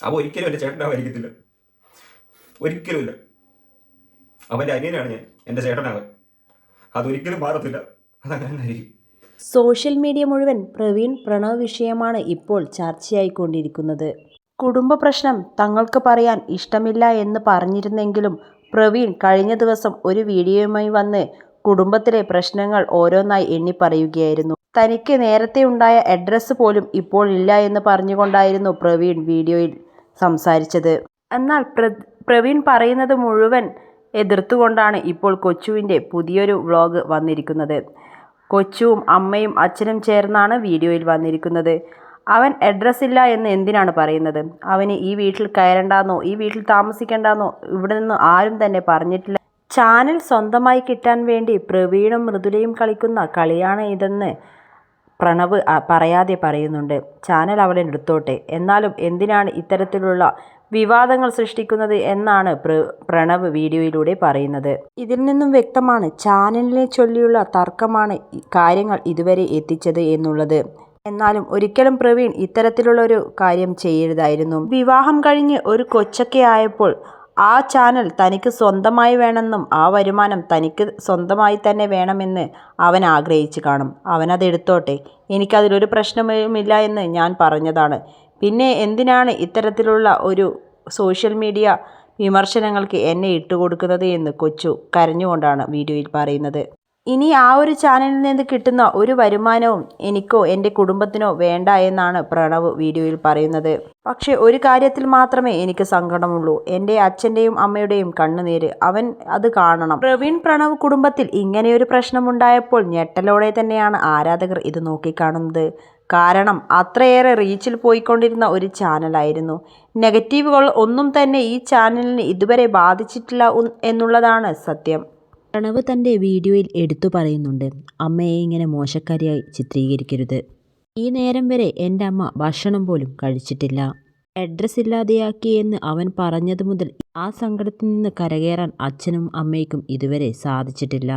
അവ ഒരിക്കലും എന്റെ ചേട്ടനാവായിരിക്കത്തില്ല ഒരിക്കലുമില്ല അവന്റെ അനിയനാണ് ഞാൻ. എന്റെ ചേട്ടനാവൻ അതൊരിക്കലും മാറത്തില്ല. അതങ്ങനെ സോഷ്യൽ മീഡിയ മുഴുവൻ പ്രവീൺ പ്രണവ് വിഷയമാണ് ഇപ്പോൾ ചർച്ചയായിക്കൊണ്ടിരിക്കുന്നത്. കുടുംബ പ്രശ്നം തങ്ങൾക്ക് പറയാൻ ഇഷ്ടമില്ല എന്ന് പറഞ്ഞിരുന്നെങ്കിലും പ്രവീൺ കഴിഞ്ഞ ദിവസം ഒരു വീഡിയോയുമായി വന്ന് കുടുംബത്തിലെ പ്രശ്നങ്ങൾ ഓരോന്നായി എണ്ണി പറയുകയായിരുന്നു. തനിക്ക് നേരത്തെ ഉണ്ടായ അഡ്രസ്സ് പോലും ഇപ്പോൾ ഇല്ല എന്ന് പറഞ്ഞുകൊണ്ടായിരുന്നു പ്രവീൺ വീഡിയോയിൽ സംസാരിച്ചത്. എന്നാൽ പ്ര പ്രവീൺ പറയുന്നത് മുഴുവൻ എതിർത്തുകൊണ്ടാണ് ഇപ്പോൾ കൊച്ചുവിന്റെ പുതിയൊരു വ്ളോഗ് വന്നിരിക്കുന്നത്. കൊച്ചുവും അമ്മയും അച്ഛനും ചേർന്നാണ് വീഡിയോയിൽ വന്നിരിക്കുന്നത്. അവൻ അഡ്രസ് ഇല്ല എന്ന് എന്തിനാണ് പറയുന്നത്? അവന് ഈ വീട്ടിൽ കയറണ്ടെന്നോ? ഈ വീട്ടിൽ താമസിക്കേണ്ടെന്നോ? ഇവിടെ നിന്ന് ആരും തന്നെ പറഞ്ഞിട്ടില്ല. ചാനൽ സ്വന്തമായി കിട്ടാൻ വേണ്ടി പ്രവീണും മൃദുലയും കളിക്കുന്ന കളിയാണ് ഇതെന്ന് പ്രണവ് പറയാതെ പറയുന്നുണ്ട് ചാനൽ അവിടെ എടുത്തോട്ടെ. എന്നാലും എന്തിനാണ് ഇത്തരത്തിലുള്ള വിവാദങ്ങൾ സൃഷ്ടിക്കുന്നത് എന്നാണ് പ്ര പ്രണവ് വീഡിയോയിലൂടെ പറയുന്നത്. ഇതിൽ നിന്നും വ്യക്തമാണ് ചാനലിനെ ചൊല്ലിയുള്ള തർക്കമാണ് കാര്യങ്ങൾ ഇതുവരെ എത്തിച്ചത് എന്നുള്ളത്. എന്നാലും ഒരിക്കലും പ്രവീൺ ഇത്തരത്തിലുള്ള ഒരു കാര്യം ചെയ്യരുതായിരുന്നു. വിവാഹം കഴിഞ്ഞ് ഒരു കൊച്ചൊക്കെ ആയപ്പോൾ ആ ചാനൽ തനിക്ക് സ്വന്തമായി വേണമെന്നും ആ വരുമാനം തനിക്ക് സ്വന്തമായി തന്നെ വേണമെന്ന് അവൻ ആഗ്രഹിച്ചു കാണും. അവനത് എടുത്തോട്ടെ. എനിക്കതിലൊരു പ്രശ്നവുമില്ല എന്ന് ഞാൻ പറഞ്ഞതാണ്. പിന്നെ എന്തിനാണ് ഇത്തരത്തിലുള്ള ഒരു സോഷ്യൽ മീഡിയ വിമർശനങ്ങൾക്ക് എന്നെ ഇട്ടുകൊടുക്കുന്നത് എന്ന് കൊച്ചു കരഞ്ഞുകൊണ്ടാണ് വീഡിയോയിൽ പറയുന്നത്. ഇനി ആ ഒരു ചാനലിൽ നിന്ന് കിട്ടുന്ന ഒരു വരുമാനവും എനിക്കോ എന്റെ കുടുംബത്തിനോ വേണ്ട എന്നാണ് പ്രണവ് വീഡിയോയിൽ പറയുന്നത്. പക്ഷേ ഒരു കാര്യത്തിൽ മാത്രമേ എനിക്ക് സങ്കടമുള്ളൂ. എന്റെ അച്ഛന്റെയും അമ്മയുടെയും കണ്ണുനീര്. അവൻ അത് കാണണം. പ്രവീൺ പ്രണവ് കുടുംബത്തിൽ ഇങ്ങനെയൊരു പ്രശ്നമുണ്ടായപ്പോൾ ഞെട്ടലോടെ തന്നെയാണ് ആരാധകർ ഇത് നോക്കിക്കാണുന്നത്. കാരണം അത്രയേറെ റീച്ചിൽ പോയിക്കൊണ്ടിരുന്ന ഒരു ചാനലായിരുന്നു നെഗറ്റീവുകൾ ഒന്നും തന്നെ ഈ ചാനലിന് ഇതുവരെ ബാധിച്ചിട്ടില്ല എന്നുള്ളതാണ് സത്യം. പ്രണവ് തന്റെ വീഡിയോയിൽ എടുത്തു പറയുന്നുണ്ട് അമ്മയെ ഇങ്ങനെ മോശക്കാരിയായി ചിത്രീകരിക്കരുത്. ഈ നേരം വരെ എന്റെ അമ്മ ഭക്ഷണം പോലും കഴിച്ചിട്ടില്ല. അഡ്രസ്സ് ഇല്ലാതെയാക്കി എന്ന് അവൻ പറഞ്ഞതു മുതൽ ആ സങ്കടത്തിൽ നിന്ന് കരകയറാൻ അച്ഛനും അമ്മയ്ക്കും ഇതുവരെ സാധിച്ചിട്ടില്ല.